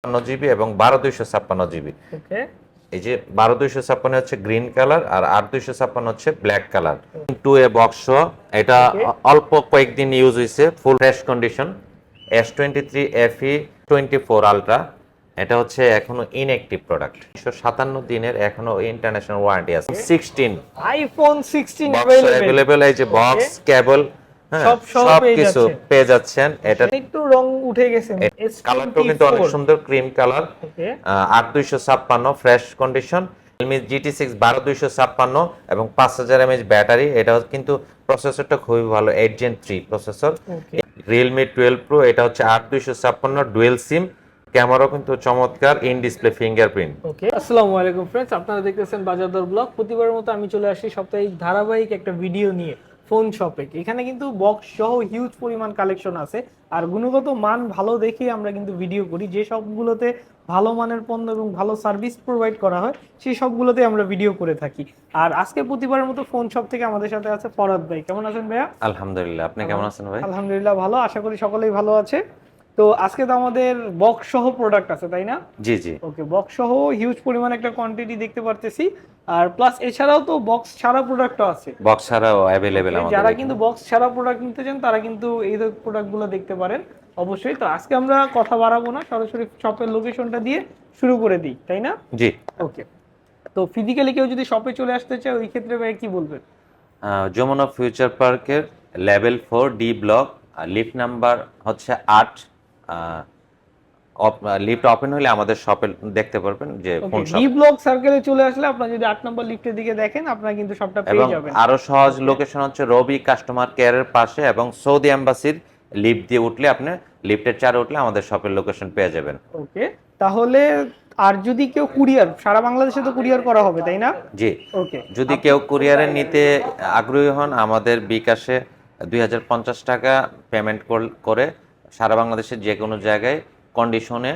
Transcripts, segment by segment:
ছাপ্পান্ন জিবি এবং বারো দুইশো ছাপ্পান্ন জিবি। এই যে বারো দুইশো ছাপ্পান্ন হচ্ছে গ্রিন কালার আর আট দুইশো ছাপ্পান্ন হচ্ছে black colour. To a box এটা অল্প কয়েকদিন ইউজ হয়েছে full fresh condition S twenty three F E twenty four ultra. এটা হচ্ছে এখনও ইনএক্টিভ প্রোডাক্ট একশো সাতান্ন দিনের এখনও ইন্টারন্যাশনাল ওয়ারেন্টি আছে। সিক্সটিন আইফোন সিক্সটিন অ্যাভেলেবেল এই যে বক্স কেবল সব সহ সব পেয়ে কিছু যাচ্ছেন। পেয়ে যাচ্ছেন। এটা একটু রং উঠে গেছে। কালারটাও কিন্তু অনেক সুন্দর ক্রিম কালার। দুইশো ছাপ্পান্ন fresh condition. Realme GT six বারো দুইশো ছাপ্পান্ন এবং পাঁচ হাজার এমএচ ব্যাটারি। এটা কিন্তু প্রসেসরটা খুবই ভালো eight gen three processor. Realme twelve pro এটা হচ্ছে আট দুইশো ছাপ্পান্ন ডুয়েল সিম ক্যামেরাও কিন্তু চমৎকার ইন ডিসপ্লে ফিঙ্গারপ্রিন্ট ওকে। আসসালামু আলাইকুম ফ্রেন্ডস আপনারা দেখতেছেন বাজারদর ব্লগ। প্রতিবারের মতো আমি চলে আসি সাপ্তাহিক ধারাবাহিক একটা ভিডিও নিয়ে। ফোন শপে। এখানে কিন্তু বক্স সহ হিউজ পরিমাণ কালেকশন আছে। আর গুণগত মান ভালো দেখে আমরা কিন্তু ভিডিও করি। যে সবগুলোতে ভালো মানের পণ্য এবং ভালো সার্ভিস প্রোভাইড করা হয় সেই সবগুলোতে আমরা ভিডিও করে থাকি। আর আজকে প্রতিবারের মতো ফোন শপ থেকে আমাদের সাথে আছে ফরাদ ভাই। কেমন আছেন ভাইয়া? আলহামদুলিল্লাহ। আপনি কেমন আছেন ভাই? আলহামদুলিল্লাহ ভালো। আশা করি সকলেই ভালো আছে। তো আজকে তো আমাদের বক্স সহ প্রোডাক্ট আছে তাই না? জি জি। ওকে বক্স সহ হিউজ পরিমাণ একটা কোয়ান্টিটি দেখতে পারতেছি। আর প্লাস এছাড়াও তো বক্স ছাড়া প্রোডাক্টও আছে। বক্স ছাড়াও অ্যাভেলেবেল আমাদের যারা কিন্তু বক্স ছাড়া প্রোডাক্ট নিতে চান তারা কিন্তু এই প্রোডাক্টগুলো দেখতে পারেন। অবশ্যই তো আজকে আমরা কথা বাড়াবো না সরাসরি শপের লোকেশনটা দিয়ে শুরু করে দিই তাই না? জি। ওকে তো ফিজিক্যালি কেউ যদি শপে চলে আসতে চায় ওই ক্ষেত্রে ভাই কি বলবেন? যমুনা ফিউচার পার্কের level four D block lift number হচ্ছে আট। লিফট ওপেন হলে আমাদের শপে দেখতে পারবেন যে কোন ডি ব্লক সার্কেলে চলে আসলে আপনারা যদি আট নম্বর লিফটের দিকে দেখেন আপনারা কিন্তু সবটা পেয়ে যাবেন। আরও সহজ লোকেশন হচ্ছে রবি কাস্টমার কেয়ারের পাশে এবং সৌদি এম্বাসির লিফট দিয়ে উঠলে আপনি লিফটের চারে উঠলে আমাদের শপের লোকেশন পেয়ে যাবেন। ওকে তাহলে আর যদি কেউ কুরিয়ার সারা বাংলাদেশে তো কুরিয়ার করা হবে তাই না? জি। ওকে যদি কেউ কুরিয়ারে নিতে আগ্রহী হন আমাদের বিকাশে দুই হাজার পঞ্চাশ টাকা পেমেন্ট করে সারা বাংলাদেশের যে কোনো জায়গায় কন্ডিশনে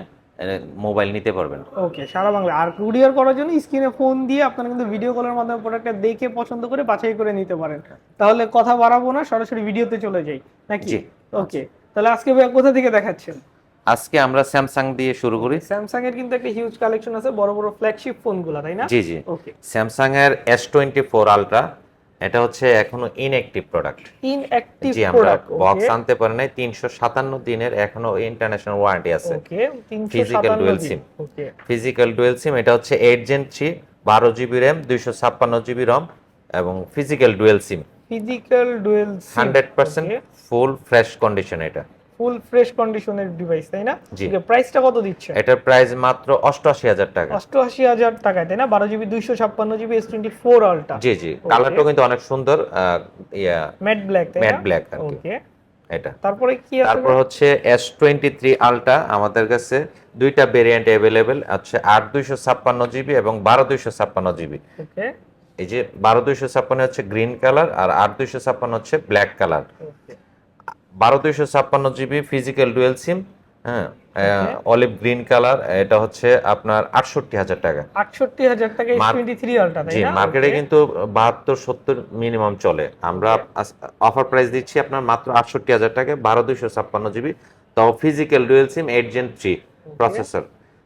মোবাইল নিতে পারবেন। ওকে সারা বাংলা আর কুরিয়ার করার জন্য স্ক্রিনে ফোন দিয়ে আপনারা কিন্তু ভিডিও কলের মাধ্যমে প্রোডাক্টটা দেখে পছন্দ করে বাছাই করে নিতে পারেন। তাহলে কথা বাড়াবো না সরাসরি ভিডিওতে চলে যাই। নাকি। ওকে তাহলে আজকে কোথা থেকে দেখাচ্ছেন? আজকে আমরা স্যামসাং দিয়ে শুরু করি। স্যামসাং এর কিন্তু একটা হিউজ কালেকশন আছে বড় বড় ফ্ল্যাগশিপ ফোনগুলো তাই না? জি জি। ওকে স্যামসাং এর এস টোয়েন্টি ফোর আলট্রা এটা হচ্ছে এখনও ইনঅ্যাক্টিভ প্রোডাক্ট ইনঅ্যাক্টিভ জি আমরা প্রোডাক্ট বক্স আনতে পারি নাই তিনশো সাতান্ন দিনের এখনও ইন্টারন্যাশনাল ওয়ারেন্টি আছে। Okay dual 357 SIM okay physical dual SIM এটা হচ্ছে 8 জেন থ্রি বারো জিবি র্যাম দুইশো ছাপ্পান্ন জিবি রম এবং physical dual SIM physical dual hundred percent full fresh condition এটা। ফুল ফ্রেশ কন্ডিশনের ডিভাইস তাই না। প্রাইসটা কত দিচ্ছে? এটার প্রাইস মাত্র অষ্টআশি হাজার টাকা। অষ্টআশি হাজার টাকায় তাই না? বারো জিবি দুইশো ছাপ্পান্ন GB S twenty four ultra জি। জি কালারটাও কিন্তু অনেক সুন্দর ইয়া ম্যাট ব্ল্যাক তাই ম্যাট ব্ল্যাক আর কি। এটা। তারপরে কি আছে? তারপর হচ্ছে এস টোয়েন্টি থ্রি আলট্রা আমাদের কাছে দুইটা ভেরিয়েন্ট অ্যাভেলেবেল আছে আট দুইশো ছাপ্পান্ন জিবি এবং বারো দুইশো ছাপ্পান্ন জিবি ওকে এই যে বারো দুইশো ছাপ্পান্ন হচ্ছে গ্রিন কালার আর আট দুইশো ছাপ্পান্ন হচ্ছে ব্ল্যাক কালার ওকে বারো দুইশো ছাপ্পান্ন জিবি ফিজিক্যাল ডুয়েল সিম হ্যাঁ অলিভ গ্রিন কালার এটা হচ্ছে আপনার আটষট্টি হাজার টাকা। আটষট্টি হাজার টাকা টোয়েন্টি থ্রি আলটা জি মার্কেটে কিন্তু বাহাত্তর সত্তর মিনিমাম চলে। আমরা অফার প্রাইস দিচ্ছি আপনার মাত্র আটষট্টি হাজার টাকা বারো দুইশো ছাপ্পান্ন জিবি তাও physical dual SIM eight gen three processor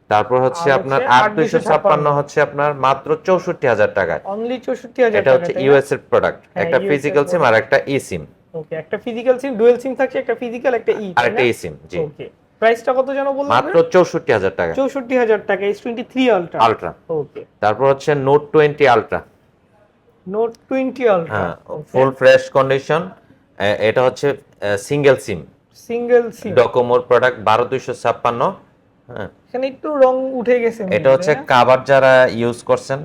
তারপর হচ্ছে আপনার আট দুইশো ছাপ্পান্ন হচ্ছে আপনার মাত্র চৌষট্টি হাজার টাকা অনলি চৌষট্টি হাজার এটা হচ্ছে ইউএস এর প্রোডাক্ট হ্যাঁ, একটা ফিজিক্যাল সিম আর একটা ই সিম ওকে একটা ফিজিক্যাল সিম ডুয়েল সিম থাকছে একটা ফিজিক্যাল একটা ই আর একটা ই সিম জি। ওকে প্রাইসটা কত যেন বললেন মাত্র চৌষট্টি হাজার টাকা। চৌষট্টি হাজার টাকা S twenty three ultra ultra okay তারপর হচ্ছে note twenty ultra note twenty ultra হ্যাঁ ফুল ফ্রেশ কন্ডিশন এটা হচ্ছে সিঙ্গেল সিম সিঙ্গেল সিম ডকোমোর প্রোডাক্ট বারো দুইশো ছাপ্পান্ন। হ্যাঁ। এখানে একটু রং উঠে গেছে এটা হচ্ছে কাবার যারা ইউজ করছেন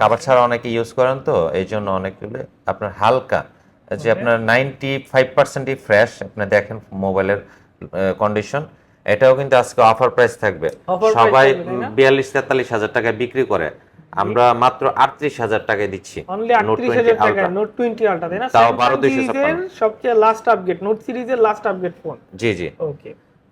কাবার ছাড়া অনেকে ইউজ করেন তো এই জন্য অনেকগুলো আপনার হালকা যে আপনার নাইনটি ফাইভ পার্সেন্টই ফ্রেশ আপনি দেখেন মোবাইলের কন্ডিশন এটাও কিন্তু আজকে অফার প্রাইস থাকবে। সবাই? বিয়াল্লিশ তেতাল্লিশ হাজার টাকায় বিক্রি করে। আমরা মাত্র আটত্রিশ হাজার টাকায় দিচ্ছি। অনলি Note আটত্রিশ 20 হাজার টাকা Ultra। নোট টোয়েন্টি আলট্রা তাই না? তাও Samsung 12 256 সিরিজের সবচেয়ে লাস্ট আপডেট নোট সিরিজের লাস্ট আপডেট ফোন জি জি। ওকে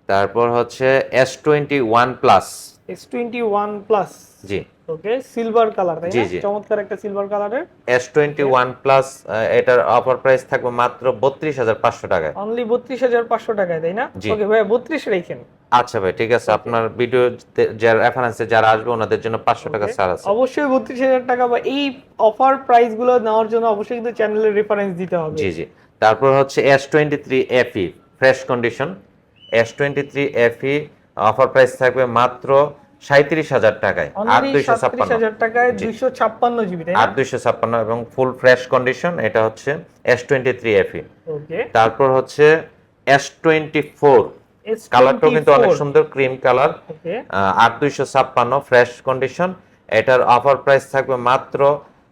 তারপর হচ্ছে S twenty one plus S twenty one plus জি। ওকে সিলভার কালার তাই না? চমৎকার একটা সিলভার কালারের এস টোয়েন্টি ওয়ান প্লাস এটার অফার প্রাইস থাকবে মাত্র বত্রিশ হাজার পাঁচশো টাকায়। অনলি বত্রিশ হাজার পাঁচশো টাকায় তাই না? ওকে ভাই বত্রিশ রেখেন। আচ্ছা ভাই ঠিক আছে। আপনার ভিডিও যারা রেফারেন্সে যারা আসবে ওনাদের জন্য পাঁচশো টাকা ছাড় আছে। অবশ্যই বত্রিশ হাজার টাকা বা এই অফার প্রাইসগুলো নেওয়ার জন্য অবশ্যই কিন্তু চ্যানেলের রেফারেন্স দিতে হবে। জি জি। তারপর হচ্ছে S twenty three FE fresh condition S twenty three FE offer price থাকবে মাত্র সাঁত্রিশ হাজার টাকায় অনলি দুইশো ছাপ্পান্ন। টাকায়। দুইশো ছাপ্পান্ন জিবি আট দুইশো ছাপ্পান্ন এবং ফুল ফ্রেশ কন্ডিশন এটা হচ্ছে এস টোয়েন্টি থ্রি ওকে তারপর হচ্ছে এস টোয়েন্টি ফোর কালারটাও কিন্তু অনেক সুন্দর ক্রিম কালার আট দুইশো ছাপ্পান্ন ফ্রেশ কন্ডিশন এটার অফার প্রাইস থাকবে মাত্র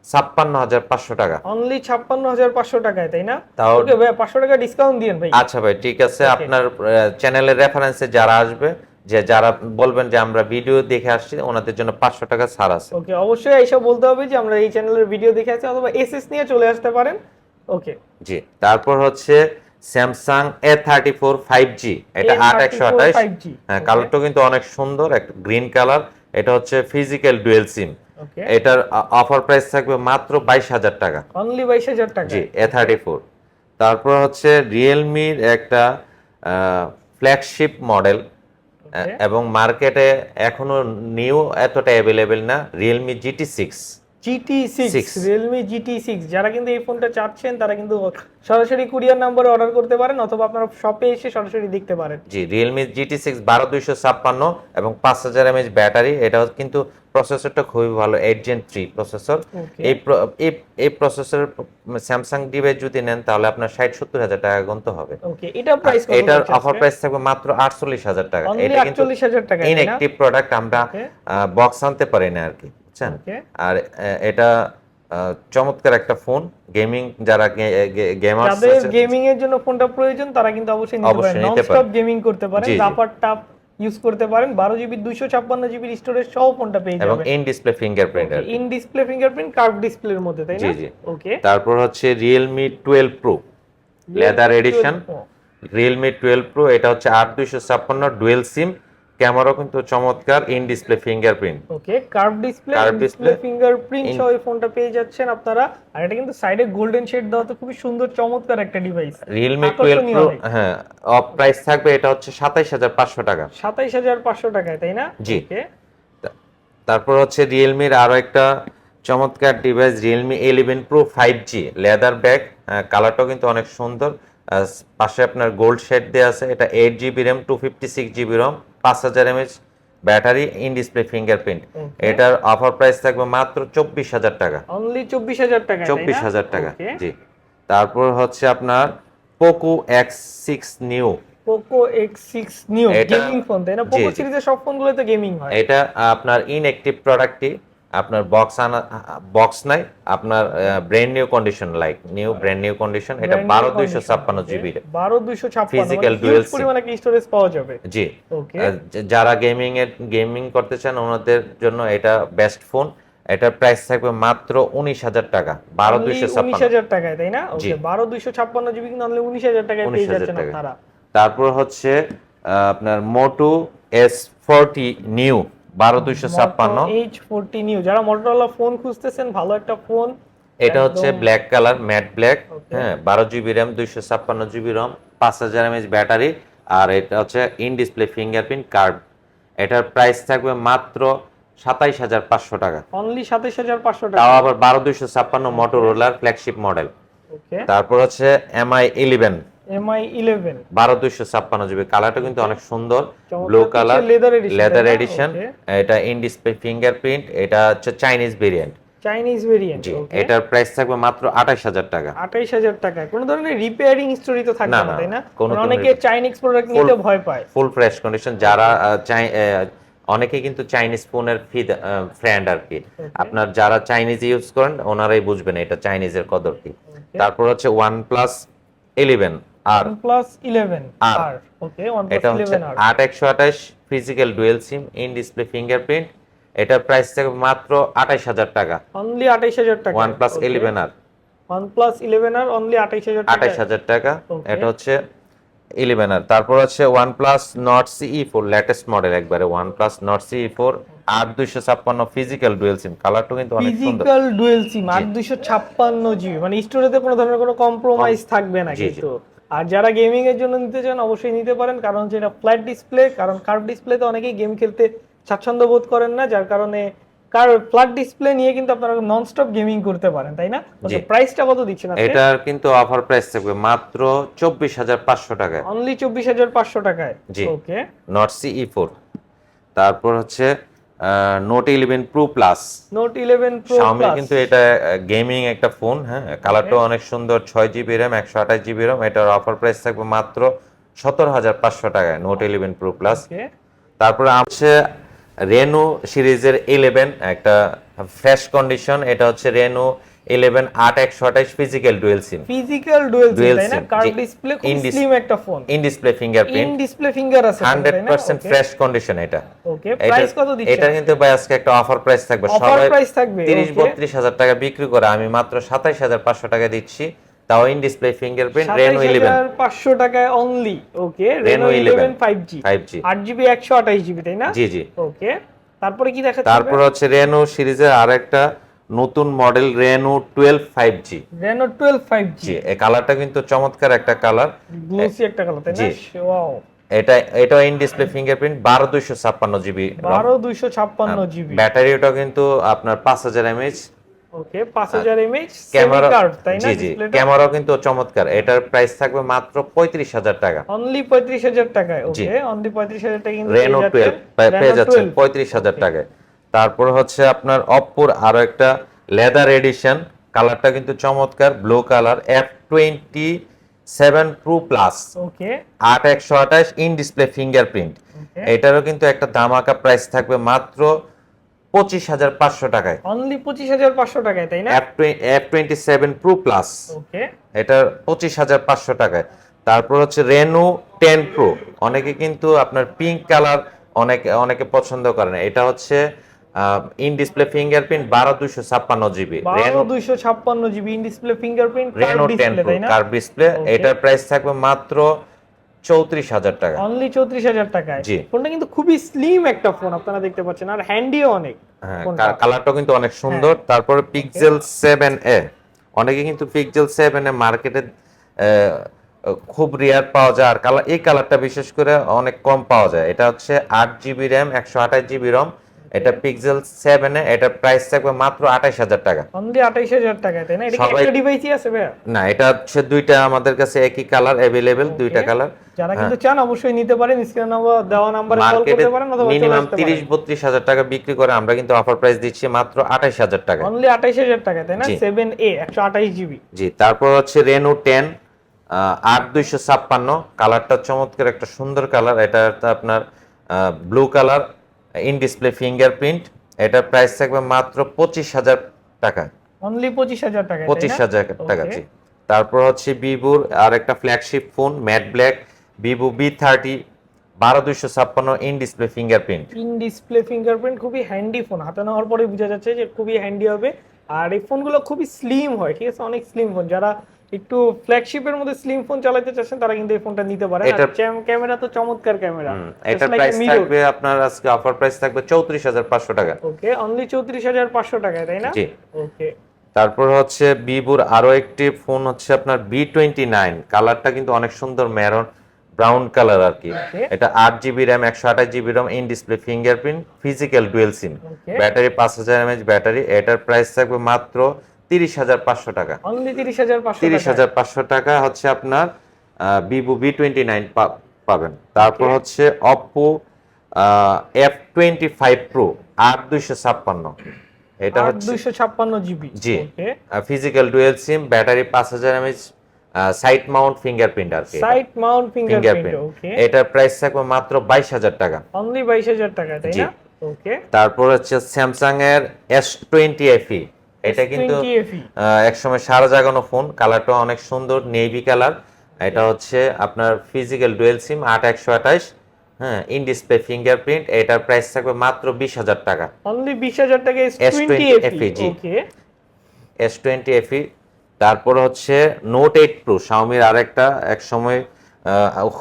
ছাপ্পান্ন হাজার পাঁচশো টাকা। অনলি ছাপ্পান্ন হাজার পাঁচশো টাকায় তাই না? তাও পাঁচশো টাকা ডিসকাউন্ট দিন ভাই। আচ্ছা ভাই ঠিক আছে। আপনার চ্যানেলের রেফারেন্সে যারা আসবে যে যারা বলবেন যে আমরা ভিডিও দেখে আসছি ওনাদের জন্য পাঁচশো টাকা ছাড় আছে। ওকে অবশ্যই এইসব বলতে হবে যে আমরা এই চ্যানেলের ভিডিও দেখে আসছি অথবা এসএস নিয়ে চলে আসতে পারেন। ওকে। জি তারপর হচ্ছে Samsung A thirty four five G এটা আট একশো আঠাশ। হ্যাঁ কালারটা কিন্তু অনেক সুন্দর একটা গ্রিন কালার এটা হচ্ছে ফিজিক্যাল ডুয়েল সিম ওকে। এটার অফার প্রাইস থাকবে মাত্র বাইশ হাজার টাকা। অনলি বাইশ হাজার টাকা। জি এ থার্টি ফোর তারপর হচ্ছে রিয়েলমির একটা ফ্ল্যাগশিপ মডেল. এবং মার্কেটে এখনও নিউ এতটা অ্যাভেলেবেল না Realme GT six GT six Realme GT six যারা কিন্তু এই ফোনটা চাচ্ছেন তারা কিন্তু সরাসরি কুরিয়ার নাম্বারে অর্ডার করতে পারেন অথবা আপনারা শপে এসে সরাসরি দেখতে পারেন। জি রিয়েলমি জিটি সিক্স বারো দুইশো ছাপ্পান্ন এবং পাঁচ হাজার এমএচ ব্যাটারি এটা কিন্তু প্রসেসরটা খুবই ভালো এইট জেন থ্রি প্রসেসর এই এই- প্রসেসর স্যামসাং ডিভাইস যদি নেন তাহলে আপনার ষাট সত্তর হাজার টাকা গুনতে হবে। এটা প্রাইস এটার অফার প্রাইস থাকবে মাত্র আটচল্লিশ হাজার টাকা। এটা কিন্তু 48000 টাকা তাই ইনঅ্যাক্টিভ প্রোডাক্ট আমরা বক্স আনতে পারি না আর কি। বুঝছেন? আর এটা চমৎকার একটা ফোন। গেমিং যারা গেমার যাদের গেমিং এর জন্য ফোনটা প্রয়োজন তারা কিন্তু অবশ্যই নিতে পারেন। ননস্টপ গেমিং করতে পারেন জি, জি। রাপার টাপ ইউজ করতে পারেন। বারো জিবি দুইশো ছাপ্পান্ন জিবির স্টোরেজ সহ ফোনটা পেয়ে যাবেন। এবং in display fingerprint in display fingerprint curve ডিসপ্লের মধ্যে তাই না? ওকে। তারপর হচ্ছে Realme twelve pro leather edition Realme twelve pro এটা হচ্ছে আট দুইশো ছাপ্পান্ন ডুয়েল সিম ক্যামেরাও কিন্তু চমৎকার in display fingerprint okay curve display Curved display fingerprint সহ এই ফোনটা পেয়ে যাচ্ছেন আপনারা। আর এটা কিন্তু সাইডে গোল্ডেন শেড দেওয়া তো খুবই সুন্দর চমৎকার একটা ডিভাইস আকর্ষণীয় প্রো অনেক। হ্যাঁ অফ প্রাইস থাকবে এটা হচ্ছে সাতাইশ হাজার পাঁচশো টাকা। সাতাইশ হাজার পাঁচশো টাকায় তাই না? জি। ওকে। তারপর হচ্ছে রিয়েলমির আরও একটা চমৎকার device eleven pro five G leather back কালারটাও কিন্তু অনেক সুন্দর। পাশে আপনার গোল্ড শেড দেওয়া আছে এটা eight GB RAM two fifty six GB ROM পাঁচ হাজার mAh battery in display fingerprint. এটার অফার প্রাইস থাকবে মাত্র চব্বিশ হাজার টাকা। অনলি চব্বিশ হাজার টাকা চব্বিশ হাজার টাকা জি। তারপর হচ্ছে আপনার Poco X six new Poco X six new gaming phone তাই না? পোকো সিরিজের সব ফোনগুলোতে গেমিং হয়। এটা আপনার ইনঅ্যাক্টিভ প্রোডাক্টটি আপনার বক্স আনা বক্স নাই আপনার brand new condition like new brand new condition এটা বারো দুইশো ছাপ্পান্ন? জিবি বারো দুইশো মানে dual পরিমাণে স্টোরেজ পাওয়া যাবে। জি। ওকে যারা গেমিং এর গেমিং করতে চান ওনাদের জন্য এটা বেস্ট ফোন এটার প্রাইস থাকবে মাত্র উনিশ হাজার টাকা বারো দুইশো ছাপ্পান্ন। হাজার টাকায় তাই না? বারো দুইশো ছাপ্পান্ন জিবি কিন্তু উনিশ হাজার টাকায় পেয়ে 19,000 যাচ্ছেন। তারপর হচ্ছে আপনার মোটু এস ফোরটি নিউ বারো দুইশো ছাপ্পান্ন। এইচ ফোরটি নিউ যারা মোটরোলা ফোন খুঁজতেছেন ভালো একটা ফোন এটা হচ্ছে ব্ল্যাক কালার ম্যাট ব্ল্যাক হ্যাঁ বারো জিবি র্যাম দুইশো ছাপ্পান্ন জিবি রম পাঁচ হাজার এমএচ ব্যাটারি আর এটা হচ্ছে ইন ডিসপ্লে ফিঙ্গারপ্রিন্ট কার্ড এটার প্রাইস থাকবে মাত্র সাতাইশ হাজার পাঁচশো টাকা। অনলি সাতাইশ হাজার পাঁচশো টাকা। তাও আবার বারো দুইশো ছাপ্পান্ন মোটরোলার ফ্ল্যাগশিপ মডেল তারপর হচ্ছে এমআই ইলেভেন এমআই ইলেভেন বারো দুইশো ছাপ্পান্ন জিবি। কালারটা কিন্তু অনেক সুন্দর। ব্লু কালার লেদার এডিশন এটা ইন ডিসপ্লে ফিঙ্গারপ্রিন্ট এটা হচ্ছে চাইনিজ ভেরিয়েন্ট চাইনিজ ভেরিয়েন্ট এটার প্রাইস থাকবে মাত্র আঠাশ হাজার টাকা। আঠাইশ হাজার টাকা। কোনো ধরনের রিপেয়ারিং স্টোরি তো থাকবে না, তাই না? অনেকে চাইনিজ প্রোডাক্ট নিতে ভয় পায়। ফুল ফ্রেশ কন্ডিশন যারা চাই অনেকে কিন্তু চাইনিজ ফোনের ফ্রেন্ড আর কি। আপনার যারা চাইনিজ ইউজ করেন ওনারাই বুঝবেন এটা চাইনিজের কদর কি। তারপর হচ্ছে OnePlus eleven R plus eleven R. আর ওকে এটা হচ্ছে আর physical dual SIM in display fingerprint এটার প্রাইস থেকে মাত্র আঠাইশ হাজার টাকা। অনলি আঠাইশ হাজার টাকা। আর আর অনলি টাকা। এটা হচ্ছে ইলেভেন আর তারপর হচ্ছে লেটেস্ট মডেল একবারে। OnePlus Nord CE four আট দুইশো ছাপ্পান্ন ফিজিক্যাল ডুয়েল সিম কালারটা কিন্তু অনেক সুন্দর। ফিজিক্যাল ডুয়েল সিম আট দুইশো ছাপ্পান্ন জিবি মানে স্টোরেজে কোনো ধরনের কোনো কম্প্রোমাইজ থাকবে না জি, জি। কিন্তু। আর যারা গেমিং এর জন্য নিতে চান অবশ্যই নিতে পারেন। কারণ হচ্ছে এটা ফ্ল্যাট ডিসপ্লে কারণ কার্ভ ডিসপ্লেতে অনেকেই গেম খেলতে স্বাচ্ছন্দ্য বোধ করেন না যার কারণে কার ফ্ল্যাট ডিসপ্লে নিয়ে কিন্তু আপনারা নন স্টপ গেমিং করতে পারেন তাই না। প্রাইসটা কত দিচ্ছেন এটার কিন্তু অফার প্রাইস থাকবে মাত্র চব্বিশ হাজার পাঁচশো টাকায়। অনলি চব্বিশ হাজার পাঁচশো টাকায়? জি। ওকে নট সিই ফোর তারপর হচ্ছে note eleven pro plus note eleven pro সামনে কিন্তু এটা গেমিং একটা ফোন হ্যাঁ? কালারটা অনেক সুন্দর ছয় জিবি র্যাম একশো আঠাশ জিবি র্যাম এটার অফার প্রাইস থাকবে মাত্র সতেরো হাজার পাঁচশো টাকায় নোট ইলেভেন প্রো প্লাস তারপরে আছে রেনো সিরিজের ইলেভেন একটা ফ্রেশ কন্ডিশন এটা হচ্ছে রেনো ইলেভেন আট একশো আঠাশ physical dual SIM physical dual SIM তাই না? কার্ভ ডিসপ্লে খুব স্লিম একটা phone in display in display finger আছে হান্ড্রেড পার্সেন্ট ফ্রেশ কন্ডিশন এটা। ওকে প্রাইস কত দিচ্ছেন? এটা কিন্তু ভাই আজকে একটা অফার প্রাইস থাকবে। অফার প্রাইস থাকবে তিরিশ okay? বত্রিশ হাজার টাকা বিক্রি করে আমি মাত্র সাতাইশ হাজার পাঁচশো টাকা দিচ্ছি। তাও in display fingerprint Reno eleven 27500 টাকায় only okay Reno 11 11 5G five G 8GB 128GB তাই না? জি জি। ওকে তারপরে কি দেখাচ্ছে তারপর হচ্ছে রেনো সিরিজের আর একটা নতুন model Reno twelve five G Reno twelve five G এই কালারটা কিন্তু চমৎকার একটা কালার গ্লোসি একটা কালার তাই না। ওয়াও এটা এটা ইন ডিসপ্লে ফিঙ্গারপ্রিন্ট বারো দুইশো ছাপ্পান্ন জিবি 12256GB ব্যাটারিটা কিন্তু আপনার পাঁচ হাজার mAh okay 5000 mAh camera semi curve তাই না? জি জি ক্যামেরাও কিন্তু চমৎকার। এটার প্রাইস থাকবে মাত্র পঁয়ত্রিশ হাজার টাকা। অনলি 35000 টাকায় ওকে অনলি 35000 টাকা কিন্তু রেনো টুয়েলভ। পেয়ে যাচ্ছেন পঁয়ত্রিশ হাজার টাকায়। তারপর হচ্ছে আপনার অপ্পোর আরও একটা লেদার এডিশন কালারটা কিন্তু চমৎকার blue colour F twenty seven pro plus আট একশো আঠাশ ইন ডিসপ্লে ফিঙ্গারপ্রিন্ট এটারও কিন্তু একটা ধামাকা প্রাইস থাকবে মাত্র পঁচিশ হাজার পাঁচশো টাকায়। অনলি 25500 টাকায় তাই না? F twenty seven pro plus এটার পঁচিশ হাজার পাঁচশো টাকায়। তারপর হচ্ছে রেনো টেন প্রো অনেকে কিন্তু আপনার পিঙ্ক কালার অনেকে অনেকে পছন্দ করে না। এটা হচ্ছে ইন ডিসপ্লে ফিঙ্গারপ্রিন্ট বারো দুইশো ছাপ্পান্ন GB Reno 12256GB in display fingerprint Reno ten curve display এটার প্রাইস থাকবে মাত্র চৌত্রিশ হাজার টাকা। অনলি চৌত্রিশ হাজার টাকায়। জি। ফোনটা কিন্তু খুবই স্লিম একটা ফোন আপনারা দেখতে পাচ্ছেন আর হ্যান্ডিও অনেক হ্যাঁ কালারটা কিন্তু অনেক সুন্দর। তারপরে পিক্সেল সেভেন এ অনেকে কিন্তু পিক্সেল সেভেন এ মার্কেটে খুব রেয়ার পাওয়া যায়। আর কালার এই কালারটা বিশেষ করে অনেক কম পাওয়া যায়। এটা হচ্ছে আট জিবি র্যাম একশো আঠাশ জিবি রম এটা পিক্সেল সেভেন এ এটার প্রাইস থাকবে মাত্র আঠাশ হাজার টাকা। অনলি আঠাইশ হাজার টাকায় তাই না? এটা কি একটা ডিভাইসই আছে ভাইয়া? না এটা হচ্ছে দুইটা আমাদের কাছে একই কালার অ্যাভেলেবেল দুইটা কালার যারা কিন্তু চান অবশ্যই নিতে পারেন স্ক্রিন নাম্বার দেওয়া নাম্বারে কল করতে পারেন অথবা মিনিমাম আসতে তিরিশ পারেন। বত্রিশ হাজার টাকা বিক্রি করে আমরা কিন্তু অফার প্রাইস দিচ্ছি মাত্র আঠাশ হাজার টাকা। অনলি আঠাইশ হাজার টাকায় তাই না? জি। সেভেন এ একশো আঠাইশ জিবি জি তারপর হচ্ছে রেনো টেন আট দুইশো ছাপ্পান্ন। কালারটা চমৎকার একটা সুন্দর কালার এটা আপনার blue colour in display fingerprint এটার প্রাইস থাকবে মাত্র পঁচিশ হাজার টাকা। অনলি পঁচিশ হাজার টাকায় পঁচিশ হাজার টাকা জি। তারপর হচ্ছে ভিভোর আর একটা flagship phone matte black Vivo V thirty বারো দুইশো ছাপ্পান্ন in display fingerprint in display fingerprint খুবই হ্যান্ডি ফোন হাতে নেওয়ার পরে বোঝা যাচ্ছে যে খুবই হ্যান্ডি হবে। আর এই ফোনগুলো খুবই স্লিম হয় ঠিক আছে? অনেক স্লিম ফোন যারা একটু ফ্ল্যাগশিপের মধ্যে স্লিম ফোন চালাতে চাচ্ছেন তারা কিন্তু এই ফোনটা নিতে পারে। এটার- ক্যামেরা তো চমৎকার ক্যামেরা এটার প্রাইস থাকবে আপনার আজকে অফার প্রাইস থাকবে চৌত্রিশ হাজার পাঁচশো টাকা। ওকে অনলি চৌত্রিশ হাজার পাঁচশো টাকায় তাই না? জি। ওকে তারপর হচ্ছে ভিভোর আরও একটি ফোন হচ্ছে আপনার বি টোয়েন্টি নাইন কালারটা কিন্তু অনেক সুন্দর মেরন ব্রাউন কালার আর কি। এটা আট জিবি র্যাম একশো আঠাশ GB RAM in display fingerprint physical dual SIM battery পাঁচ হাজার এমএচ ব্যাটারি এটার প্রাইস থাকবে মাত্র তিরিশ হাজার পাঁচশো টাকা। তিরিশ হাজার পাঁচশো টাকা হচ্ছে আপনার ভিভো বি টোয়েন্টি নাইন পাবেন। তারপর হচ্ছে Oppo F twenty five pro আট দুইশো ছাপ্পান্ন। এটা হচ্ছে দুইশো ছাপ্পান্ন জিবি। জি। ফিজিক্যাল ডুয়েল সিম ব্যাটারি পাঁচ হাজার এমএচ সাইড মাউন্ট ফিঙ্গারপ্রিন্ট আর কি সাইট মাউন্ট ফিঙ্গারপ্রিন্ট এটার প্রাইস থাকবে মাত্র বাইশ হাজার টাকা। অনলি বাইশ হাজার টাকা তাই না? ওকে তারপর হচ্ছে স্যামসাং এর এস টোয়েন্টি এফি এটা কিন্তু একসময় সারা জাগানো ফোন কালারটা অনেক সুন্দর নেভি কালার। এটা হচ্ছে আপনার ফিজিক্যাল ডুয়েল সিম আট একশো আঠাশ। হ্যাঁ ইন ডিসপ্লে ফিঙ্গারপ্রিন্ট এটার প্রাইস থাকবে মাত্র বিশ হাজার টাকা। অনলি বিশ হাজার টাকা এস S20 টোয়েন্টি FE, জি। এস টোয়েন্টি এফি তারপর হচ্ছে নোট এইট প্রো শাওমির আরেকটা এক সময়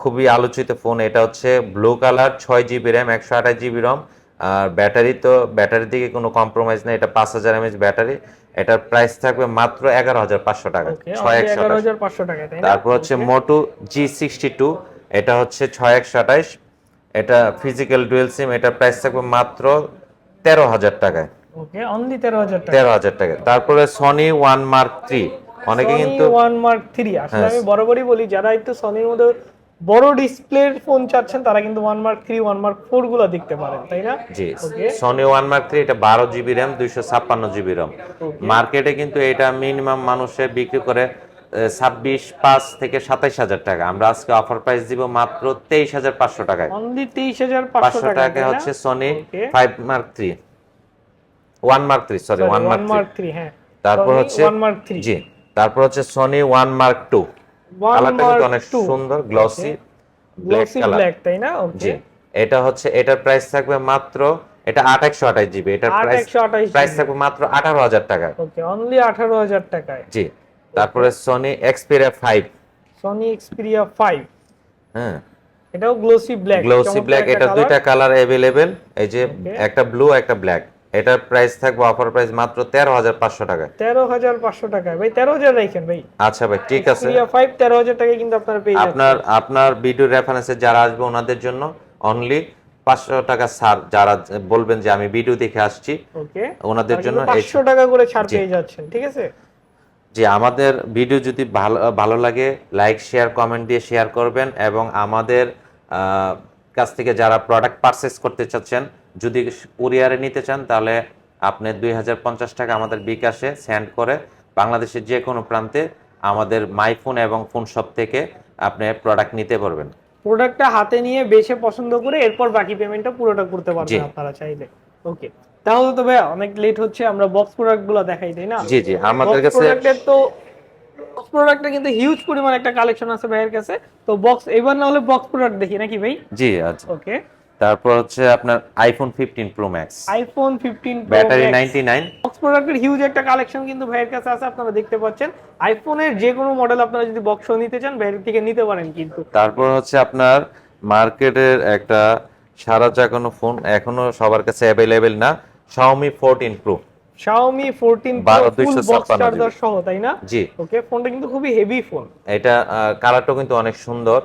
খুবই আলোচিত ফোন এটা হচ্ছে ব্লু কালার ছয় জিবি র্যাম একশো আঠাশ জিবি রম আর ব্যাটারি তো ব্যাটারির দিকে কোনো কম্প্রোমাইজ নেই এটা পাঁচ হাজার এমএচ ব্যাটারি এটার প্রাইস থাকবে মাত্র এগারো হাজার পাঁচশো টাকা ছয় একশো তারপর হচ্ছে মোটু জি সিক্সটি টু এটা হচ্ছে ছয় একশো আঠাইশ এটা ফিজিক্যাল ডুয়েল সিম এটার প্রাইস থাকবে মাত্র তেরো হাজার টাকায়। ওকে অনলি তেরো হাজার টাকা তেরো হাজার টাকা তারপরে সনি ওয়ান মার্ক থ্রি অনেকে কিন্তু ওয়ান মার্ক থ্রি আসলে হ্যাঁ। আমি বরাবরই বলি যারা একটু সনির মধ্যে বড় ডিসপ্লের ফোন চাচ্ছেন তারা কিন্তু one mark three one mark ফোরগুলো দেখতে পারেন তাই না? জি সনি ওয়ান মার্ক থ্রি এটা বারো জিবি র্যাম দুইশো ছাপ্পান্ন জিবি র্যাম মার্কেটে কিন্তু এটা মিনিমাম মানুষের বিক্রি করে ছাব্বিশ পাঁচ থেকে সাতাইশ হাজার টাকা। আমরা আজকে অফার প্রাইস দিব মাত্র তেইশ হাজার পাঁচশো টাকায়। তেইশ হাজার পাঁচশো টাকা হচ্ছে Sony five mark three one mark three sorry one mark three হ্যাঁ। তারপর হচ্ছে জি তারপর হচ্ছে সনি ওয়ান মার্ক টু কালারটা কিন্তু অনেক সুন্দর গ্লসি ব্ল্যাক কালার তাই না? ওকে এটা হচ্ছে এটার প্রাইস থাকবে মাত্র এটা আট একশো আঠাশ জিবি এটার প্রাইস প্রাইস থাকবে মাত্র আঠারো হাজার টাকা ওকে অনলি আঠারো হাজার টাকায়। জি তারপরে Sony Xperia five Sony Xperia five হ্যাঁ। এটাও গ্লোসি ব্ল্যাক গ্লোসি ব্ল্যাক এটা দুইটা কালার অ্যাভেলেবেল এই যে একটা ব্লু একটা ব্ল্যাক এটার প্রাইস থাকবে অফার প্রাইস মাত্র তেরো হাজার পাঁচশো টাকা তেরো হাজার পাঁচশো টাকায়। ভাই তেরো হাজার রাখেন ভাই। আচ্ছা ভাই ঠিক আছে। ফাইভ তেরো হাজার টাকায় কিন্তু আপনারা পেয়ে আপনার আপনার ভিডিও রেফারেন্সে যারা আসবে ওনাদের জন্য অনলি পাঁচশো টাকা ছাড় যারা বলবেন যে আমি ভিডিও দেখে আসছি ওকে। ওনাদের জন্য পাঁচশো টাকা করে ছাড় পেয়ে যাচ্ছেন ঠিক আছে? যে আমাদের ভিডিও যদি ভালো ভালো লাগে লাইক শেয়ার কমেন্ট দিয়ে শেয়ার করবেন এবং আমাদের কাছ থেকে যারা প্রোডাক্ট পারচেস করতে চাচ্ছেন যদি কুরিয়ারে নিতে চান তাহলে আপনি দুই হাজার পঞ্চাশ টাকা আমাদের বিকাশে সেন্ড করে বাংলাদেশের যে কোনো প্রান্তে আমাদের মাই ফোন এবং ফোন শপ থেকে আপনি প্রোডাক্ট নিতে পারবেন। প্রোডাক্টটা হাতে নিয়ে বেছে পছন্দ করে এরপর বাকি পেমেন্টটা পুরোটা করতে পারবেন আপনারা চাইলে। ওকে তাহলে তো ভাই অনেক লেট হচ্ছে আমরা বক্স প্রোডাক্টগুলো দেখাই তাই না? জি জি আমাদের কাছে প্রোডাক্টের তো বক্স প্রোডাক্টে কিন্তু হিউজ পরিমাণ একটা কালেকশন আছে ভাইয়ের কাছে। তো বক্স এবার না হলে বক্স প্রোডাক্ট দেখি নাকি ভাই? জি আচ্ছা। ওকে তারপর হচ্ছে আপনার iPhone fifteen pro max iPhone fifteen battery ninety nine box প্রোডাক্টের হিউজ একটা কালেকশন কিন্তু ভাইয়ের কাছে আছে আপনারা দেখতে পাচ্ছেন। আইফোনের যে কোনো মডেল আপনারা যদি বক্স নিতে চান ভাইয়ের থেকে নিতে পারেন কিন্তু। তারপর হচ্ছে আপনার মার্কেটের একটা সারা চাকানো ফোন এখনও সবার কাছে অ্যাভেলেবেল না Xiaomi 14 Pro Xiaomi 14 Pro full box charger সহ তাই না? জি। ওকে ফোনটা কিন্তু খুবই হেভি ফোন এটা কালারটাও কিন্তু অনেক সুন্দর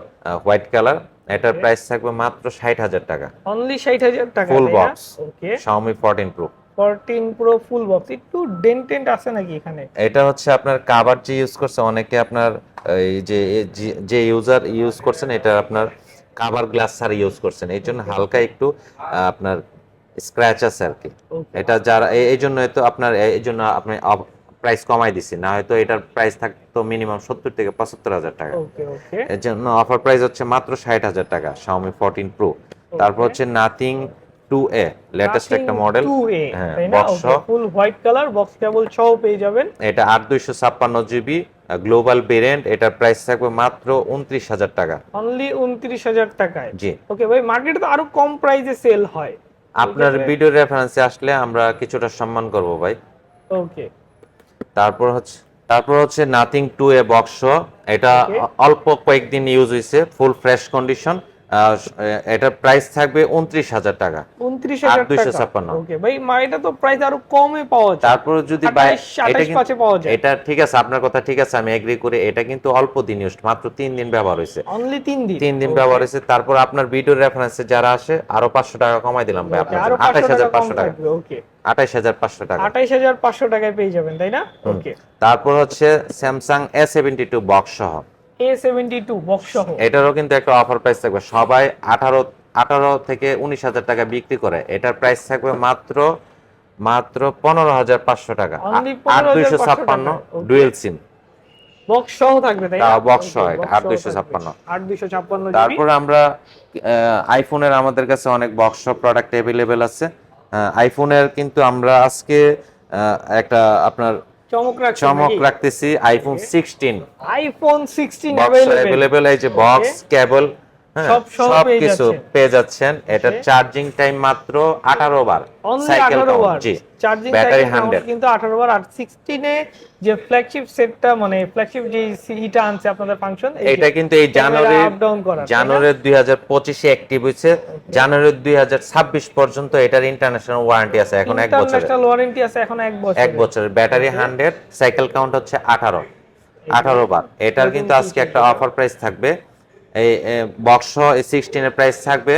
হোয়াইট কালার এটার প্রাইস থাকবে মাত্র ষাট হাজার টাকা। অনলি 60000 টাকা full box okay Xiaomi 14 Pro 14 Pro full box একটু ডেন্ট টেন্ট আছে নাকি এখানে? এটা হচ্ছে আপনার কাভার যে ইউজ করছে অনেকে আপনার এই যে যে- ইউজার ইউজ করছেন এটা আপনার কাভার গ্লাস ছাড়া ইউজ করছেন। এই জন্য হালকা একটু আপনার স্ক্র্যাচ আছে আর কি। এটা যারা এই- এই জন্য তো আপনার এই জন্য আপনি প্রাইস কমাই দিছি না হয়তো এটার প্রাইস থাকতো মিনিমাম সত্তর থেকে পঁচাত্তর হাজার টাকা। ওকে ওকে এর জন্য অফার প্রাইস হচ্ছে মাত্র ষাট হাজার টাকা Xiaomi 14 Pro তারপর হচ্ছে নাথিং টু এ লেটেস্ট একটা মডেল হ্যাঁ, সহ। Full white colour box cable সহ পেয়ে যাবেন। এটা আট দুইশো ছাপ্পান্ন জিবি গ্লোবাল ভেরিয়েন্ট এটার প্রাইস থাকবে মাত্র উনত্রিশ হাজার টাকা। অনলি 29000 টাকায়? জি। ওকে ভাই মার্কেটে তো আরও কম প্রাইসে সেল হয়। আপনার ভিডিও রেফারেন্সে আসলে আমরা কিছুটা সম্মান করব ভাই। ওকে তারপর হচ্ছে তারপর হচ্ছে নাথিং টু এ বক্স এটা অল্প কয়েকদিন ইউজ হয়েছে ফুল ফ্রেশ কন্ডিশন এটার প্রাইস থাকবে উনত্রিশ হাজার টাকা। 29000 টাকা। 8256 ওকে ভাই এটা তো প্রাইস আরও কমে পাওয়া যায়। তারপর যদি বাই 28 এটা 28 পাঁচে পাওয়া যায়। এটা ঠিক আছে আপনার কথা ঠিক আছে আমি এগ্রি করি এটা কিন্তু অল্প দিন ইউজ মাত্র তিন দিন ব্যবহার হয়েছে। অনলি 3 দিন? তিন দিন ব্যবহার হয়েছে তারপর আপনার ভিডিও রেফারেন্সে যারা আসে আরও পাঁচশো টাকা কমাই দিলাম ভাই আপনার আঠাশ হাজার পাঁচশো টাকা। ওকে আঠাশ হাজার পাঁচশো টাকা। 28500 টাকায় পেয়ে যাবেন তাই না? ওকে তারপর হচ্ছে Samsung A seventy two box সহ A72 বক্স সহ এটারও কিন্তু একটা অফার প্রাইস থাকবে। সবাই আঠারো আঠারো থেকে উনিশ হাজার টাকা বিক্রি করে। এটার প্রাইস থাকবে মাত্র মাত্র পনেরো হাজার পাঁচশো টাকা। আট দুইশো ছাপ্পান্ন ডুয়েল সিম বক্স সহ থাকবে তাই না? box সহ এটা, box 8256 থাকবে। 8256 জিবি। তারপরে আমরা আইফোনের আমাদের কাছে অনেক বক্স প্রোডাক্ট অ্যাভেলেবেল আছে। আইফোনের কিন্তু আমরা আজকে একটা আপনার চমক রাখতেছি iPhone sixteen iPhone sixteen available এই যে বক্স কেবল সব সব কিছু পেয়ে যাচ্ছেন। এটা চার্জিং টাইম মাত্র আঠারো বার সাইকেল জি। চার্জিং ব্যাটারি টাইম হান্ড্রেড কিন্তু 18 বার। আর 16 এ যে ফ্ল্যাগশিপ সেটটা মানে ফ্ল্যাগশিপ যে সিটা আনছে আপনাদের ফাংশন এটা কিন্তু এই জানুয়ারি অ্যাক্টিভ পর্যন্ত এটার ইন্টারন্যাশনাল ওয়ারেন্টি আছে এখন এক বছরের। ইন্টারন্যাশনাল ওয়ারেন্টি আছে এখন এক বছর এক বছরের। ব্যাটারি হান্ড্রেড সাইকেল কাউন্ট হচ্ছে আঠারো। আঠারো বার। এটার কিন্তু আজকে একটা অফার প্রাইস থাকবে। এই বক্স সিক্সটিনের প্রাইস থাকবে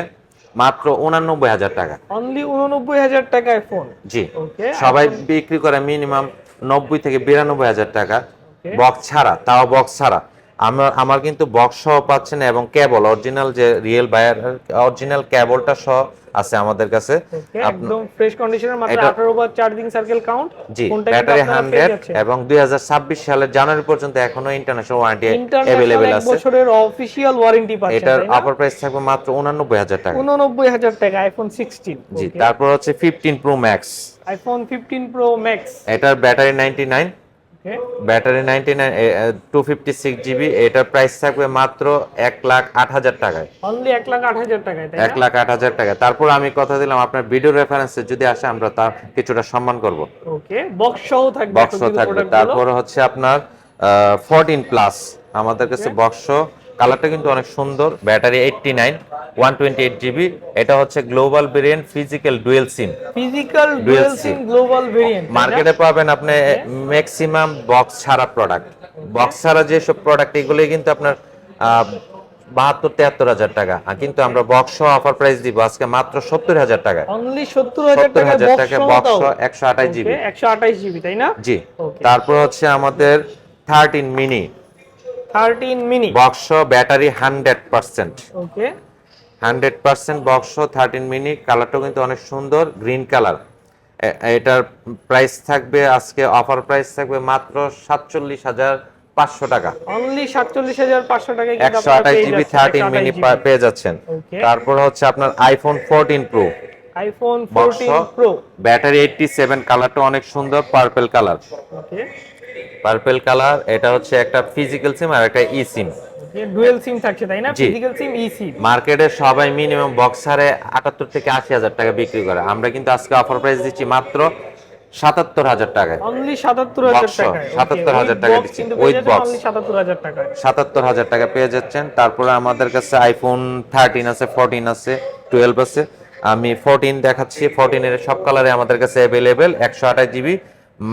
মাত্র উনানব্বই হাজার টাকা। অনলি 89000 টাকায় ফোন জি। ওকে সবাই বিক্রি করে মিনিমাম নব্বই থেকে বিরানব্বই হাজার টাকা। বক্স ছাড়া তাও বক্স ছাড়া। আমার আমার কিন্তু বক্স সহ পাচ্ছেন এবং কেবল অরিজিনাল যে রিয়েল বায়ার অরিজিনাল কেবলটা সহ আছে আমাদের কাছে। একদম ফ্রেশ কন্ডিশনের মাত্র এটা- 18 বার চার্জিং সার্কেল কাউন্ট জি ব্যাটারি আপনারা পেয়ে হান্ড্রেড যাচ্ছেন এবং দুই সালের জানুয়ারি পর্যন্ত এখনও ইন্টারন্যাশনাল ওয়ারেন্টি এক আছে। বছরের অফিশিয়াল ওয়ারেন্টি পাচ্ছেন এটার অফার প্রাইস থাকবে মাত্র উনানব্বই হাজার টাকা। 89000 টাকা আইফোন 16 জি তারপর হচ্ছে fifteen pro max iPhone 15 pro max এটার battery ninety nine okay battery ninety nine two fifty six GB এটার প্রাইস থাকবে মাত্র এক লাখ আট হাজার টাকায়। অনলি 1 লাখ 8000 টাকায় তাই এক লাখ আট হাজার টাকা তারপর আমি কথা দিলাম আপনার ভিডিও রেফারেন্সে যদি আসে আমরা তার কিছুটা সম্মান করব। ওকে বক্স সহ থাকবে বক্স থাকবে। তারপর হচ্ছে আপনার ফোরটিন প্লাস আমাদের কাছে বক্স কালারটা কিন্তু অনেক সুন্দর। Battery eighty nine one twenty eight GB. এটা হচ্ছে global variant physical dual SIM. Physical dual SIM global variant মার্কেটে পাবেন আপনি ম্যাক্সিমাম বক্স ছাড়া প্রোডাক্ট। বক্স ছাড়া যেসব প্রোডাক্ট এগুলোই কিন্তু আপনার বাহাত্তর তিয়াত্তর হাজার টাকা। কিন্তু আমরা বক্স অফার প্রাইস দিব আজকে মাত্র সত্তর হাজার টাকা। অনলি 70000 সত্তর টাকা হাজার বক্স টাকা সহ বক্স একশো আঠাশ জিবি। 128 জিবি তাই না? জি। তারপর হচ্ছে আমাদের thirteen mini. 13 mini box battery hundred percent okay hundred percent box thirteen mini কালারটাও কিন্তু অনেক সুন্দর গ্রিন কালার এটার প্রাইস থাকবে আজকে অফার প্রাইস থাকবে মাত্র সাতচল্লিশ হাজার পাঁচশো টাকা। অনলি 47500 টাকায় কিন্তু একশো আপনারা আঠাশ পেয়ে জিবি যাচ্ছেন, থার্টিন 128 পেয়ে যাচ্ছেন। তারপর হচ্ছে আপনার iPhone fourteen pro iPhone 14 pro battery eighty seven কালারটা অনেক সুন্দর purple colour okay purple colour এটা হচ্ছে একটা ফিজিক্যাল সিম আর একটা ই সিম ডুয়াল সিম থাকছে তাই না? ফিজিক্যাল সিম ই সিম মার্কেটে সবাই মিনিমাম বক্সারে আটাত্তর থেকে আশি হাজার টাকা বিক্রি করে। আমরা কিন্তু আজকে অফার প্রাইস দিচ্ছি মাত্র সাতাত্তর হাজার টাকায়। অনলি 77000 Box সহ, টাকায়। 77,000 টাকা দিচ্ছি, box। অনলি 77000 টাকায়। সাতাত্তর হাজার টাকা পেয়ে যাচ্ছেন। তারপরে আমাদের কাছে আইফোন থার্টিন আছে ফোরটিন আছে টুয়েলভ আছে। আমি ফোরটিন দেখাচ্ছি। ফোরটিনের সব কালারে আমাদের কাছে অ্যাভেলেবেল একশো আঠাশ জিবি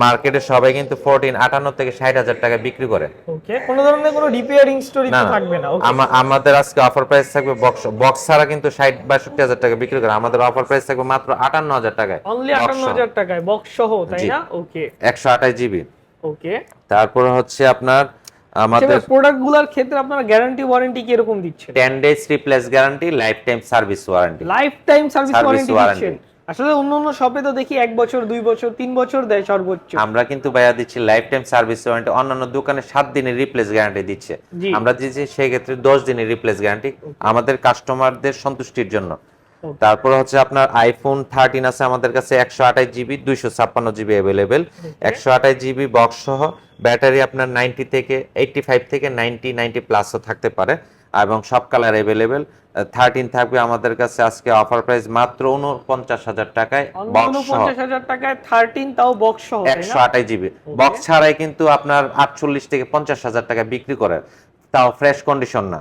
মার্কেটে সবাই কিন্তু ফোরটিন আটান্ন থেকে ষাট হাজার টাকা বিক্রি করে। ওকে কোনো ধরনের কোনো রিপেয়ারিং স্টোরি তো থাকবে না ওকে আমাদের আজকে অফার প্রাইস থাকবে বক্স বক্স ছাড়া কিন্তু ষাট বাষট্টি হাজার টাকা বিক্রি করে। আমাদের অফার প্রাইস থাকবে মাত্র আটান্ন হাজার টাকায় অনলি 58000 টাকায় বক্স সহ তাই না? ওকে একশো আঠাশ জিবি ওকে তারপর হচ্ছে আপনার আমাদের প্রোডাক্টগুলার ক্ষেত্রে আপনারা গ্যারান্টি ওয়ারেন্টি কি এরকম দিচ্ছেন? Ten days replace guarantee life time service warranty life time service warranty দিচ্ছেন আসলে অন্য অন্য শপে তো দেখি এক বছর দুই বছর তিন বছর দেয় সর্বোচ্চ। আমরা কিন্তু ভাইয়া দিচ্ছি লাইফ টাইম সার্ভিস ওয়ারেন্টি অন্যান্য দোকানে সাত দিনের রিপ্লেস গ্যারান্টি দিচ্ছে। আমরা দিচ্ছি সেই ক্ষেত্রে দশ দিনের রিপ্লেস গ্যারান্টি আমাদের কাস্টমারদের সন্তুষ্টির জন্য. তারপর হচ্ছে আপনার আইফোন থার্টিন আছে আমাদের কাছে একশো আঠাশ জিবি দুইশো ছাপ্পান্ন জিবি অ্যাভেলেবেল একশো আঠাশ জিবি বক্স সহ ব্যাটারি আপনার নাইনটি থেকে এইটটি ফাইভ থেকে নাইনটি নাইনটি প্লাসও থাকতে পারে। এবং সব কালার অ্যাভেলেবেল থার্টিন থাকবে আমাদের কাছে আজকে অফার প্রাইস মাত্র উনপঞ্চাশ হাজার টাকায় টাকায় থার্টিন তাও বক্স একশো আঠাশ জিবি বক্স ছাড়াই কিন্তু আপনার আটচল্লিশ থেকে পঞ্চাশ হাজার টাকা বিক্রি করে। তাও ফ্রেশ কন্ডিশন না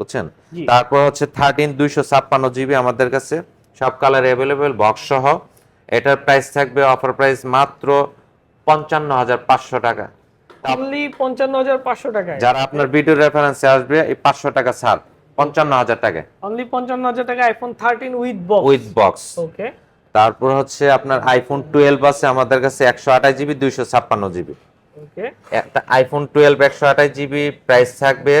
বুঝছেন? তারপর হচ্ছে থার্টিন দুইশো ছাপ্পান্ন জিবি আমাদের কাছে সব কালার অ্যাভেলেবেল বক্স সহ। এটার প্রাইস থাকবে অফার প্রাইস মাত্র পঞ্চান্ন হাজার পাঁচশো টাকা। অনলি পঞ্চান্ন হাজার পাঁচশো টাকায়। যারা আপনার ভিডিও রেফারেন্সে আসবে এই পাঁচশো টাকা ছাড়। পঞ্চান্ন হাজার টাকা অনলি পঞ্চান্ন হাজার টাকা iPhone thirteen with box with box okay তারপর হচ্ছে আপনার আইফোন টুয়েলভ আছে আমাদের কাছে একশো আঠাশ জিবি দুইশো ছাপ্পান্ন জিবি। ওকে একটা আইফোন টুয়েলভ একশো আঠাশ জিবি প্রাইস থাকবে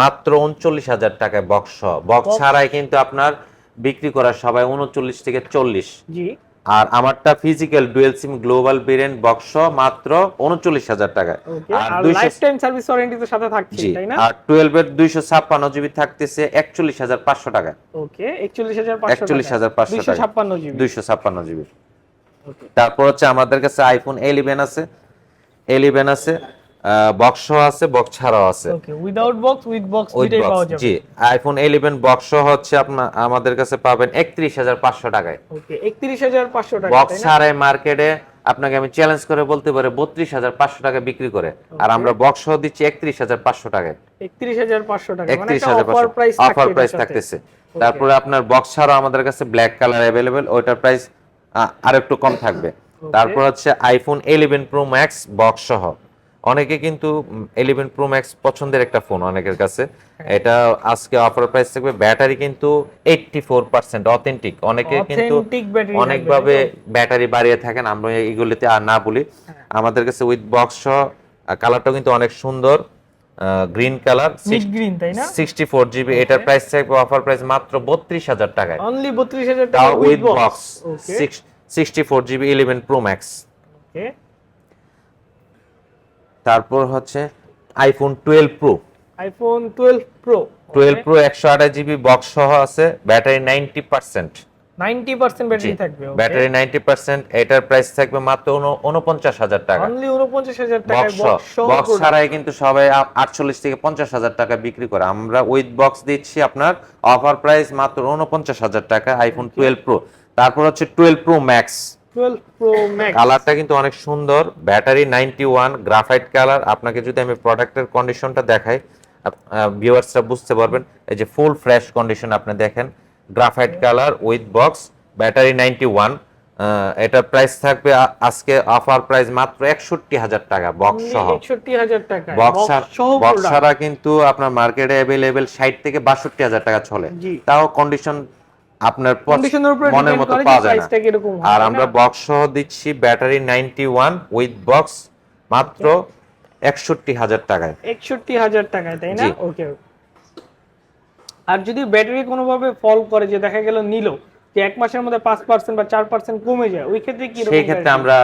মাত্র উনচল্লিশ হাজার টাকায় বক্স বক্স ছাড়াই কিন্তু আপনার বিক্রি করা সবাই উনচল্লিশ থেকে চল্লিশ। জি। আর আমারটা physical dual SIM global variant box মাত্র উনচল্লিশ হাজার টাকায়। আর লাইফ টাইম সার্ভিস ওয়ারেন্টি তো সাথে থাকছে তাই না? আর টুয়েলভ এর দুইশো ছাপ্পান্ন জিবি থাকতেছে একচল্লিশ হাজার পাঁচশো টাকা ওকে একচল্লিশ হাজার পাঁচশো একচল্লিশ হাজার পাঁচশো দুইশো টাকা ছাপ্পান্ন জিবি দুইশো ছাপ্পান্ন জিবি তারপর হচ্ছে আমাদের কাছে আইফোন এলিভেন আছে। এলিভেন আছে। বক্স আছে বক্স ছাড়াও আছে। ওকে উইথ জি আইফোন 11 বক্স হচ্ছে আপনার আমাদের কাছে পাবেন 31500 টাকায়। ওকে 31500 টাকা বক্স ছাড়াই মার্কেটে আপনাকে আমি চ্যালেঞ্জ করে বলতে পারি বত্রিশ হাজার পাঁচশো টাকা বিক্রি করে। আর আমরা বক্স দিচ্ছি একত্রিশ হাজার পাঁচশো টাকায়। একত্রিশ হাজার পাঁচশো টাকা একত্রিশ হাজার অফার প্রাইস থাকতেছে। তারপরে আপনার বক্স ছাড়াও আমাদের কাছে ব্ল্যাক কালার অ্যাভেলেবেল ওইটার প্রাইস আর একটু কম থাকবে। তারপর হচ্ছে iPhone eleven pro max box সহ। অনেকে কিন্তু ইলেভেন প্রো ম্যাক্স পছন্দের একটা ফোন অনেকের কাছে। হ্যাঁ। এটা আজকে অফার প্রাইস থাকবে ব্যাটারি কিন্তু এইটটি ফোর পার্সেন্ট অথেন্টিক অনেকে কিন্তু অনেকভাবে ব্যাটারি বাড়িয়ে থাকেন আমরা এগুলিতে আর না বলি। হ্যাঁ। আমাদের কাছে উইথ বক্স সহ কালারটাও কিন্তু অনেক সুন্দর গ্রিন কালার গ্রিন তাই না? সিক্সটি ফোর জিবি এটার প্রাইস থাকবে অফার প্রাইস মাত্র বত্রিশ হাজার টাকায়। অনলি 32000 টাকা with box box okay sixty four GB eleven pro max okay তারপর হচ্ছে iPhone twelve pro iPhone 12 pro twelve pro একশো আঠাশ জিবি বক্স সহ আছে ব্যাটারি নাইনটি পার্সেন্ট 90% ব্যাটারি থাকবে ব্যাটারি নাইনটি পার্সেন্ট এটার প্রাইস থাকবে মাত্র উনপঞ্চাশ হাজার টাকা। অনলি 49000 টাকায় বক্স বক্স ছাড়াই কিন্তু সবাই আটচল্লিশ থেকে পঞ্চাশ হাজার টাকা বিক্রি করে। আমরা উইথ বক্স দিচ্ছি আপনার অফার প্রাইস মাত্র উনপঞ্চাশ হাজার টাকা আইফোন টুয়েলভ প্রো তারপর হচ্ছে twelve pro max 12 pro max কালারটা কিন্তু অনেক সুন্দর battery ninety one graphite colour আপনাকে যদি আমি প্রোডাক্টের কন্ডিশনটা দেখাই ভিউয়ার্সরা বুঝতে পারবেন এই যে ফুল ফ্রেশ কন্ডিশন আপনি দেখেন graphite colour with box battery ninety one এটার প্রাইস থাকবে আজকে অফার প্রাইস মাত্র একষট্টি হাজার টাকা বক্স সহ। টাকা বক্স। ছাড়া কিন্তু আপনার মার্কেটে অ্যাভেলেবেল ষাট থেকে বাষট্টি হাজার টাকা চলে। তাও কন্ডিশন আপনার মনের মতো পাওয়া যায় আর আমরা বক্স সহ দিচ্ছি battery ninety one with box মাত্র একষট্টি হাজার টাকায়। 61000 টাকায় তাই না? ওকে আর যদি ব্যাটারি কোনোভাবে ফল করে যে দেখা গেল নিল যে এক মাসের মধ্যে 5% বা 4% কমে যায় ওই ক্ষেত্রে কি সেই ক্ষেত্রে আমরা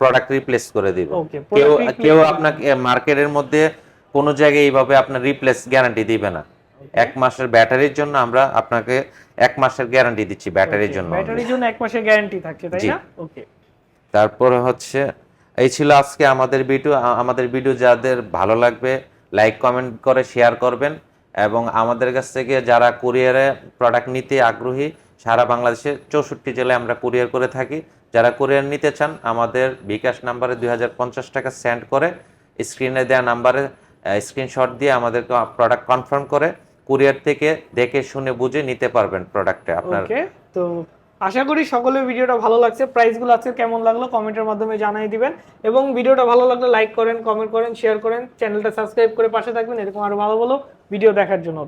প্রোডাক্ট রিপ্লেস করে দিব। কেউ কেউ আপনাকে মার্কেটের মধ্যে কোনো জায়গায় এইভাবে আপনার রিপ্লেস গ্যারান্টি দিবে না। এক মাসের ব্যাটারির জন্য আমরা আপনাকে এক মাসের গ্যারান্টি দিচ্ছি ব্যাটারির জন্য ব্যাটারির জন্য এক মাসের গ্যারান্টি থাকছে তাই না? ওকে তারপরে হচ্ছে এই ছিল আজকে আমাদের ভিডিও আমাদের ভিডিও যাদের ভালো লাগবে লাইক কমেন্ট করে শেয়ার করবেন এবং আমাদের কাছ থেকে যারা কুরিয়ারে প্রোডাক্ট নিতে আগ্রহী সারা বাংলাদেশে চৌষট্টি জেলায় আমরা কুরিয়ার করে থাকি। যারা কুরিয়ার নিতে চান আমাদের বিকাশ নাম্বারে দুই হাজার পঞ্চাশ টাকা সেন্ড করে স্ক্রিনে দেওয়া নাম্বারে স্ক্রিনশট দিয়ে আমাদেরকে প্রোডাক্ট কনফার্ম করে। কুরিয়ার থেকে দেখে শুনে বুঝে নিতে পারবেন প্রোডাক্টে আপনার তো আশা করি সকলের ভিডিওটা ভালো লাগছে। প্রাইসগুলো আজকে কেমন লাগল কমেন্টের মাধ্যমে জানিয়ে দিবেন। এবং ভিডিওটা ভালো লাগলে লাইক করেন কমেন্ট করেন শেয়ার করেন চ্যানেলটা সাবস্ক্রাইব করে পাশে থাকবেন। এরকম আরও ভালো ভালো ভিডিও দেখার জন্য।